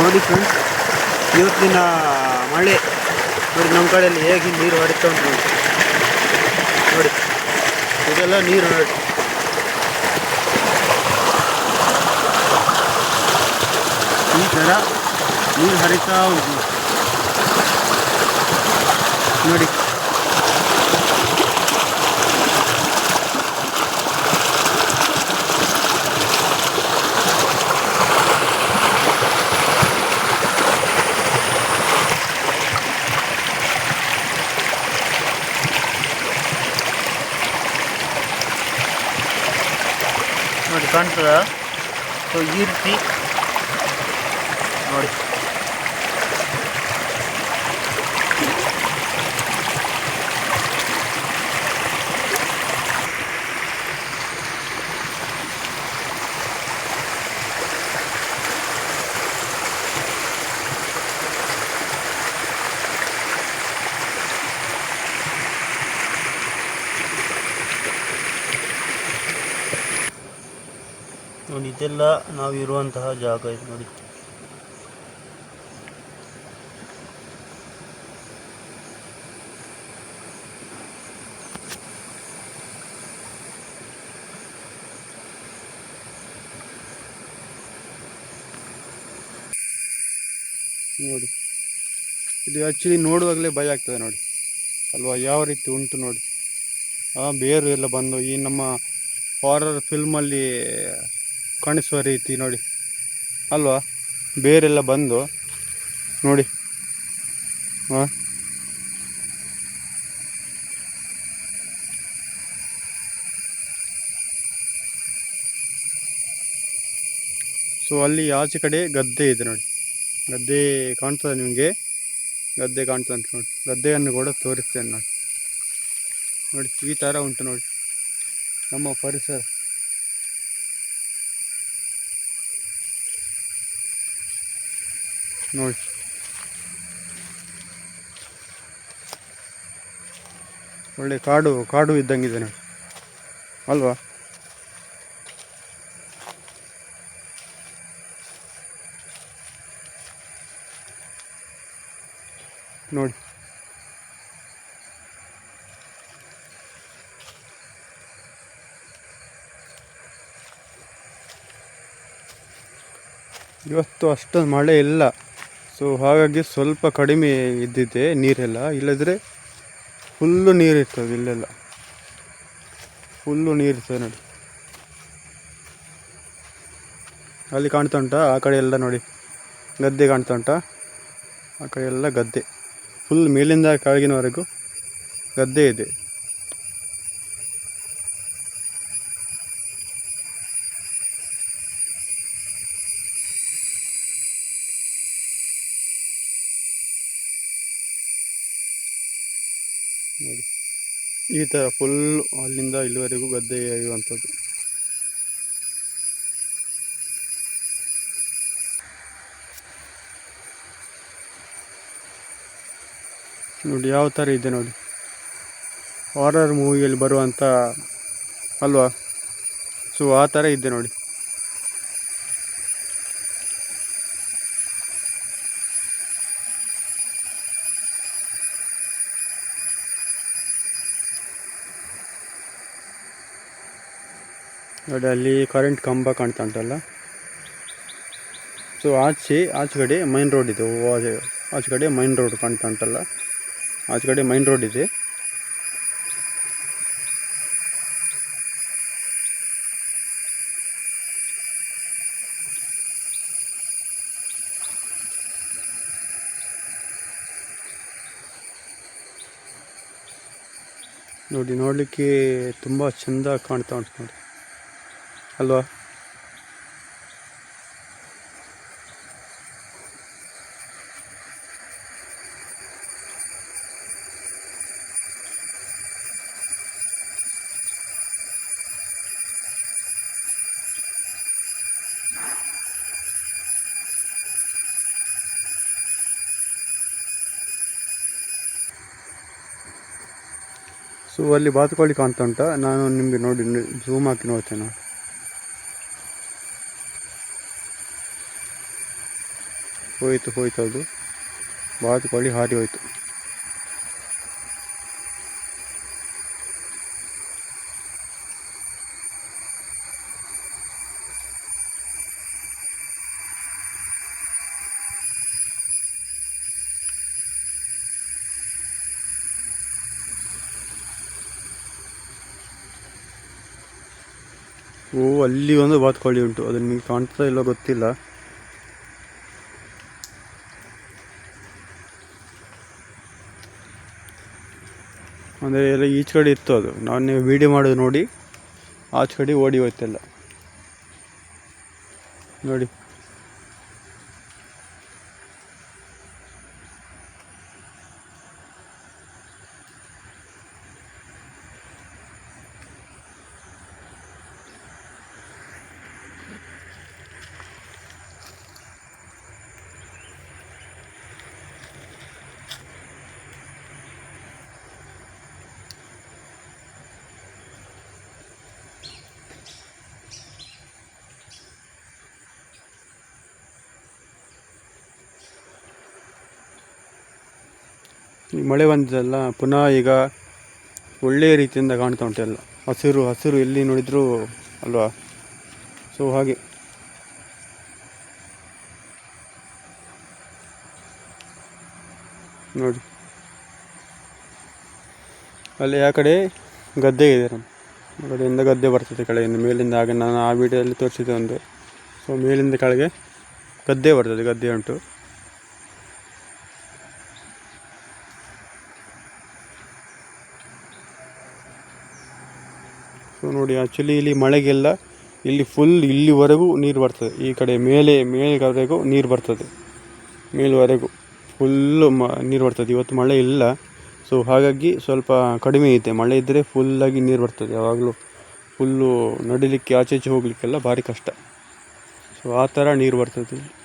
ನೋಡಿ ಫ್ರೆಂಡ್ಸ್ ಇವತ್ತಿನ ಮಳೆ, ನೋಡಿ ನಮ್ಮ ಕಡೆಯಲ್ಲಿ ಹೇಗೆ ನೀರು ಹೊಡಿತಾ ಉಂಟು ನೋಡಿ, ಇದೆಲ್ಲ ನೀರು ನೋಡಿ. ಈ ಥರ ನೀರು ಹರಿತಾ ಉಂಟು. ನೋಡಿ ನೋಡಿ ಕಾಣ್ತದ? ಸೊ ಈ ರೀತಿ ನೋಡಿ. ನೋಡಿ, ಇದೆಲ್ಲ ನಾವು ಇರುವಂತಹ ಜಾಗ ಇದು ನೋಡಿ. ನೋಡಿ. ಇದು ಆ್ಯಕ್ಚುಲಿ ನೋಡುವಾಗಲೇ ಭಯ ಆಗ್ತದೆ ನೋಡಿ. ಅಲ್ವಾ, ಯಾವ ರೀತಿ ಉಂಟು ನೋಡಿ. ಆ ಬೇರು ಎಲ್ಲ ಬಂದು ಈ ನಮ್ಮ ಹಾರರ್ ಫಿಲ್ಮಲ್ಲಿ ಕಾಣಿಸುವ ರೀತಿ ನೋಡಿ. ಅಲ್ವಾ? ಬೇರೆಲ್ಲ ಬಂದು ನೋಡಿ. ಹಾಂ ಸೊ ಅಲ್ಲಿ ಆಚೆ ಕಡೆ ಗದ್ದೆ ಇದೆ ನೋಡಿ. ಗದ್ದೆ ಕಾಣ್ತದೆ ನಿಮಗೆ? ಗದ್ದೆ ಕಾಣ್ತದೆ ಅಂತ ನೋಡಿ. ಗದ್ದೆಯನ್ನು ಕೂಡ ತೋರಿಸ್ತೇನೆ ನೋಡಿ ನೋಡಿ, ಈ ಥರ ಉಂಟು ನೋಡಿ. ನಮ್ಮ ಪರಿಸರ. ನೋಡಿ ಒಳ್ಳೆ ಕಾಡು ಕಾಡು ಇದ್ದಂಗಿದೆ ನೋಡಿ. ಅಲ್ವಾ? ನೋಡಿ. ಇವತ್ತು ಅಷ್ಟೊಂದು ಮಳೆ ಇಲ್ಲ. ಸೊ ಹಾಗಾಗಿ ಸ್ವಲ್ಪ ಕಡಿಮೆ ಇದ್ದಿದೆ ನೀರೆಲ್ಲ. ಇಲ್ಲದ್ರೆ ಫುಲ್ಲು ನೀರು ಇರ್ತದೆ ಇಲ್ಲೆಲ್ಲ. ಫುಲ್ಲು ನೀರು ಇರ್ತದೆ ನೋಡಿ. ಅಲ್ಲಿ ಕಾಣ್ತಾ ಉಂಟಾ? ಆ ಕಡೆ ಎಲ್ಲ ನೋಡಿ. ಗದ್ದೆ ಕಾಣ್ತಾ ಉಂಟಾ? ಆ ಕಡೆ ಎಲ್ಲ ಗದ್ದೆ. ಫುಲ್ ಮೇಲಿಂದ ಕೆಳಗಿನವರೆಗೂ ಗದ್ದೆ ಇದೆ. ನೋಡಿ. ಈ ಥರ ಫುಲ್ ಅಲ್ಲಿಂದ ಇಲ್ಲಿವರೆಗೂ ಗದ್ದೆ ಆಗಿರುವಂಥದ್ದು. ನೋಡಿ, ಯಾವ ಥರ ಇದೆ ನೋಡಿ. ಹಾರರ್ ಮೂವಿಯಲ್ಲಿ ಬರುವಂಥ, ಅಲ್ವಾ? ಸೊ ಆ ಥರ ಇದೆ ನೋಡಿ. ನೋಡಿ, ಅಲ್ಲಿ ಕರೆಂಟ್ ಕಂಬ ಕಾಣ್ತಾ ಉಂಟಲ್ಲ ಸೊ ಆಚೆ, ಆಚೆಗಡೆ ಮೈನ್ ರೋಡ್ ಇದೆ. ಆಚೆಗಡೆ ಮೈನ್ ರೋಡ್ ಕಾಣ್ತಾ ಉಂಟಲ್ಲ ಆಚೆಗಡೆ ಮೈನ್ ರೋಡ್ ಇದೆ. ನೋಡಿ, ನೋಡಲಿಕ್ಕೆ ತುಂಬ ಚೆಂದ ಕಾಣ್ತಾ ಉಂಟು ನೋಡಿ. ಅಲ್ವಾ? ಸೊ ಅಲ್ಲಿ ಬಾತುಕೋಳಿ ಕಾಣ್ತಾ ಉಂಟಾ? ನಾನು ನಿಮಗೆ ನೋಡಿ ಝೂಮ್ ಹಾಕಿ ನೋಡ್ತೇನೆ. ಹೋಯ್ತು ಹೋಯ್ತು ಅದು. ಬಾತುಕೋಳಿ ಹಾರಿ ಹೋಯ್ತು. ಓ, ಅಲ್ಲಿ ಒಂದು ಬಾತುಕೋಳಿ ಉಂಟು. ಅದು ನಿಮಗೆ ಕಾಣ್ತಾ ಇಲ್ಲ ಗೊತ್ತಿಲ್ಲ. ಅಂದರೆ ಎಲ್ಲ ಈಚೆ ಕಡೆ ಇತ್ತು ಅದು. ನಾನು ವೀಡಿಯೋ ಮಾಡೋದು ನೋಡಿ, ಆಚೆ ಕಡೆ ಓಡಿ ಹೋಯ್ತೆಲ್ಲ. ನೋಡಿ. ಈ ಮಳೆ ಬಂದಿದ್ದಲ್ಲ ಪುನಃ ಈಗ ಒಳ್ಳೆಯ ರೀತಿಯಿಂದ ಕಾಣ್ತಾ ಉಂಟು ಎಲ್ಲ. ಹಸಿರು ಹಸಿರು ಎಲ್ಲಿ ನೋಡಿದರೂ ಅಲ್ವಾ? ಸೊ ಹಾಗೆ. ನೋಡಿ. ಅಲ್ಲಿ ಆ ಕಡೆ ಗದ್ದೆ ಇದೆ ನಮ್ಮ ಕಡೆಯಿಂದ ಗದ್ದೆ ಬರ್ತದೆ ಕೆಳಗಿಂದ ಮೇಲಿಂದ ಹಾಗೆ ನಾನು ಆ ವಿಡಿಯೋದಲ್ಲಿ ತೋರಿಸಿದ್ದೆ ಒಂದು. ಸೊ ಮೇಲಿಂದ ಕೆಳಗೆ ಗದ್ದೆ ಬರ್ತದೆ, ಗದ್ದೆ ಉಂಟು. ಸೊ ನೋಡಿ ಆ್ಯಕ್ಚುಲಿ ಇಲ್ಲಿ ಮಳೆಗೆಲ್ಲ ಇಲ್ಲಿ ಫುಲ್ ಇಲ್ಲಿವರೆಗೂ ನೀರು ಬರ್ತದೆ. ಈ ಕಡೆ ಮೇಲೆ, ಮೇಲೆವರೆಗೂ ನೀರು ಬರ್ತದೆ. ಮೇಲ್ವರೆಗೂ ಫುಲ್ಲು ಮ, ನೀರು ಬರ್ತದೆ. ಇವತ್ತು ಮಳೆ ಇಲ್ಲ. ಸೊ ಹಾಗಾಗಿ ಸ್ವಲ್ಪ ಕಡಿಮೆ ಇದೆ. ಮಳೆ ಇದ್ದರೆ ಫುಲ್ಲಾಗಿ ನೀರು ಬರ್ತದೆ. ಯಾವಾಗಲೂ ಫುಲ್ಲು ನಡಿಲಿಕ್ಕೆ, ಆಚೆ ಈಚೆ ಹೋಗಲಿಕ್ಕೆಲ್ಲ ಭಾರಿ ಕಷ್ಟ. ಸೊ ಆ ಥರ ನೀರು ಬರ್ತದೆ